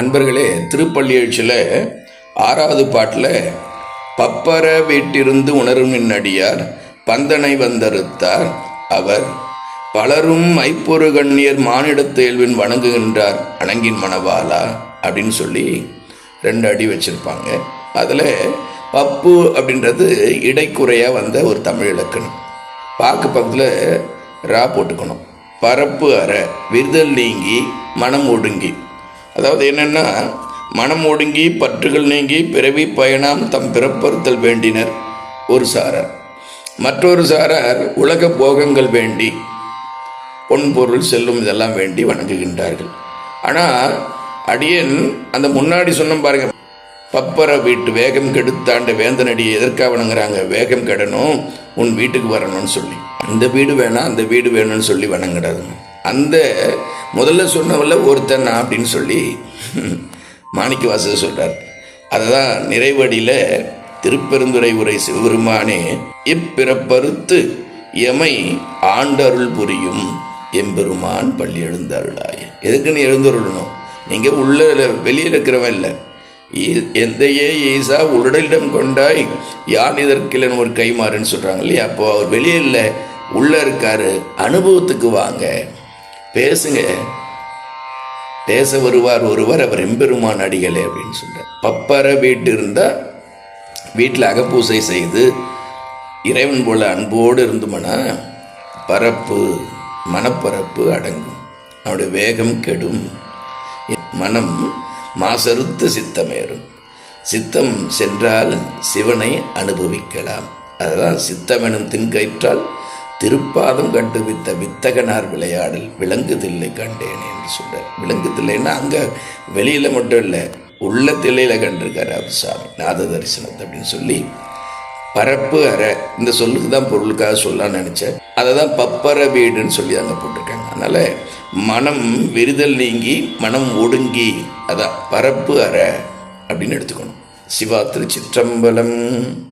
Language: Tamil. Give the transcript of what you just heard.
அன்பர்களே திருப்பள்ளி எழுச்சியில் ஆறாவது பாட்டில் பப்பர வீட்டிருந்து உணரும் நின்னடியார் பந்தனை வந்தறுத்தார் அவர். பலரும் ஐப்பொரு கண்ணியர் மானிடத் வணங்குகின்றார் அணங்கின் மணவாளா? அப்படின்னு சொல்லி ரெண்டு அடி வச்சுருப்பாங்க. அதில் பப்பு அப்படின்றது இடைக்குறையாக வந்த ஒரு தமிழ் இலக்கணம். பாக்கு பக்கத்தில் ரா போட்டுக்கணும். பரப்பு அற விருதல் நீங்கி மனம் ஒடுங்கி. அதாவது என்னென்னா மனம் ஒடுங்கி பற்றுகள் நீங்கி பிறவி பயணம் தம் பிறப்பறுத்தல் வேண்டினர் ஒரு சாரார். மற்றொரு சாரார் உலக போகங்கள் வேண்டி பொன் பொருள் செல்லும் இதெல்லாம் வேண்டி வணங்குகின்றார்கள். ஆனால் அடியன் அந்த முன்னாடி சொன்ன பாருங்க பப்பர வீட்டு வேகம் கெடுத்தாண்ட வேந்தனடி எதற்காக வணங்குறாங்க? வேகம் கெடணும் உன் வீட்டுக்கு வரணும்னு சொல்லி. இந்த வீடு வேணாம் அந்த வீடு வேணும்னு சொல்லி வணங்குறாங்க. அந்த முதல்ல சொன்னவல்ல ஒருத்தன் அப்படின்னு சொல்லி மாணிக்க வாசகர் சொல்கிறார் அதுதான் நிறைவடியில் திருப்பெருந்துறை உரை சிவபெருமானே இப்பிறப்பறுத்து எமை ஆண்டருள் புரியும் எம்பெருமான் பள்ளி எழுந்தருளாய். எதுக்கு நீ எழுந்தருளணும்? நீங்கள் உள்ள வெளியில் இருக்கிறவன் இல்லை. ஈ- எந்தையே ஈசா உடலிடம் கொண்டாய் யான் இதற்கிலன் ஒரு கைமாறுன்னு சொல்கிறாங்க இல்லையா? அப்போ அவர் வெளியே இல்லை உள்ளே இருக்காரு அனுபவத்துக்கு வாங்க. பேசுங்க. பேச வருவார் ஒருவர் அவர் எம்பெருமான் அடிகளே அப்படின்னு சொல்றார். பப்பர வீட்டு இருந்தால் வீட்டில் அகப்பூசை செய்து இறைவன் போல அன்போடு இருந்தோம்னா பரப்பு மனப்பரப்பு அடங்கும். அவனுடைய வேகம் கெடும். மனம் மாசறுத்து சித்தமேறும். சித்தம் சென்றால் சிவனை அனுபவிக்கலாம். அதுதான் சித்தம் எனும் தின்கயிற்றால் திருப்பாதம் கண்டுவித்த வித்தகனார் விளையாடல் விளங்குதில்லை கண்டேன் என்று சொல்றார் விளங்குதில்லைன்னா அங்கே வெளியில் மட்டும் இல்லை உள்ள தில்லையில் கண்டிருக்கார் அவர் சாமி நாத தரிசனத்தை அப்படின்னு சொல்லி பரப்பு அற இந்த சொல்லுக்கு தான் பொருளுக்காக சொல்லலாம்னு நினச்சேன். அதை தான் பப்பர வீடுன்னு சொல்லி அங்கே போட்டிருக்காங்க. அதனால் மனம் விரிதல் நீங்கி மனம் ஒடுங்கி அதான் பரப்பு அற அப்படின்னு எடுத்துக்கணும். சிவா திருச்சிற்றம்பலம்.